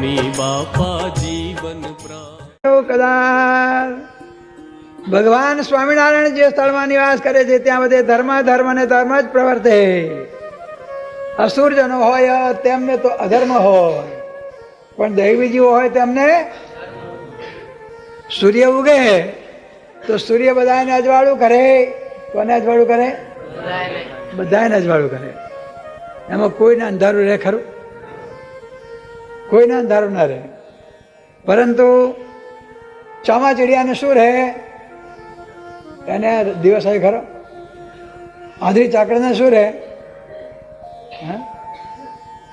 સ્વામી બાપા જીવન કદાચ ભગવાન સ્વામિનારાયણ જે સ્થળમાં નિવાસ કરે છે, ત્યાં બધે ધર્મ ધર્મ અને ધર્મ જ પ્રવર્તે. અસુરજનો હોય, તેમને તો અધર્મ હોય. પણ દૈવી જીવો હોય તેમને સૂર્ય ઉગે. તો સૂર્ય બધાને અજવાળું કરે. કોને અજવાળું કરે? બધાને અજવાળું કરે. એમાં કોઈને અંધારું રહે ખરું? કોઈને અંધારું ના રહે. પરંતુ ચામાચીડિયાને શું રહે? એને દિવસ આવી ખરો? આંધળી ચાકડીને શું રહે?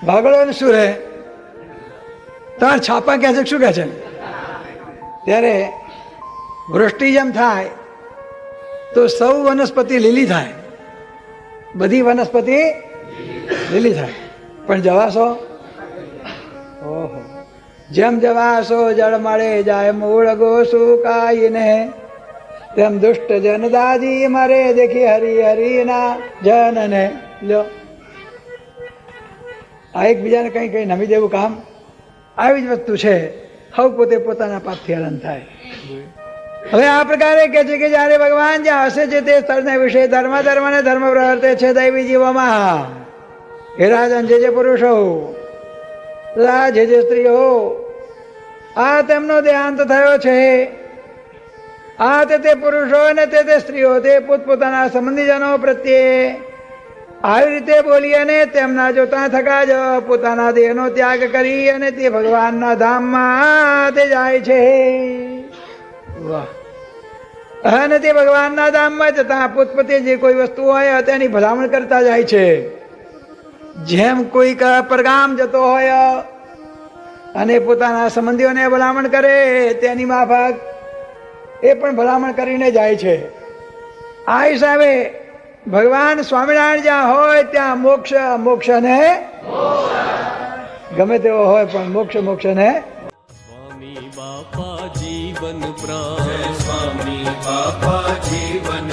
ભાગળોને શું રહે? તાર છાપા કહે છે શું કહે છે? ત્યારે વૃષ્ટિ જેમ થાય, તો સૌ વનસ્પતિ લીલી થાય. બધી વનસ્પતિ લીલી થાય. પણ જવાસો ઓહો. જેમ જવાસો જળ મળે જાય મૂળ ગો સુકાઈને તેમ દુષ્ટ જન દાદી મારે દેખી હરી હરીના જનને. લ્યો. આ એકબીજાને કંઈ કંઈ નમી દેવું કામ? આવી જ વસ્તુ છે. હવ પોતે પોતાના પાપથી હરણ થાય. હવે આ પ્રકારે કે છે કે જ્યારે ભગવાન જ્યાં હશે છે તે સ્થળને વિશે ધર્મ ધર્મ ને ધર્મ પ્રવર્તે છે દૈવી જીવોમાં. હે રાજન જે જે પુરુષો તથા જે જે સ્ત્રીઓ આ તેમનો દેહાંત થયો છે. આ તે તે પુરુષો અને તે તે સ્ત્રીઓ, તે પોતપોતાના સંબંધીજનો પ્રત્યે આવી રીતે બોલી અને તેમના જોતા થકા જ પોતાના દેહનો ત્યાગ કરી અને તે ભગવાનના ધામમાં તે જાય છે. વાહ. અને તે ભગવાનના ધામમાં જતા પોતપોતે જે કોઈ વસ્તુ હોય તેની ભલામણ કરતા જાય છે. જેમ કોઈ પરગામ જતો હોય અને પોતાના સંબંધીઓને ભલામણ કરે, તેની માફક એ પણ ભલામણ કરીને જાય છે. આ હિસાબે ભગવાન સ્વામિનારાયણ જ્યાં હોય, ત્યાં મોક્ષ મોક્ષ ને ગમે તેવો હોય, પણ મોક્ષ મોક્ષ ને સ્વામી બાપા જીવન પ્રાણ. સ્વામી બાપા જીવન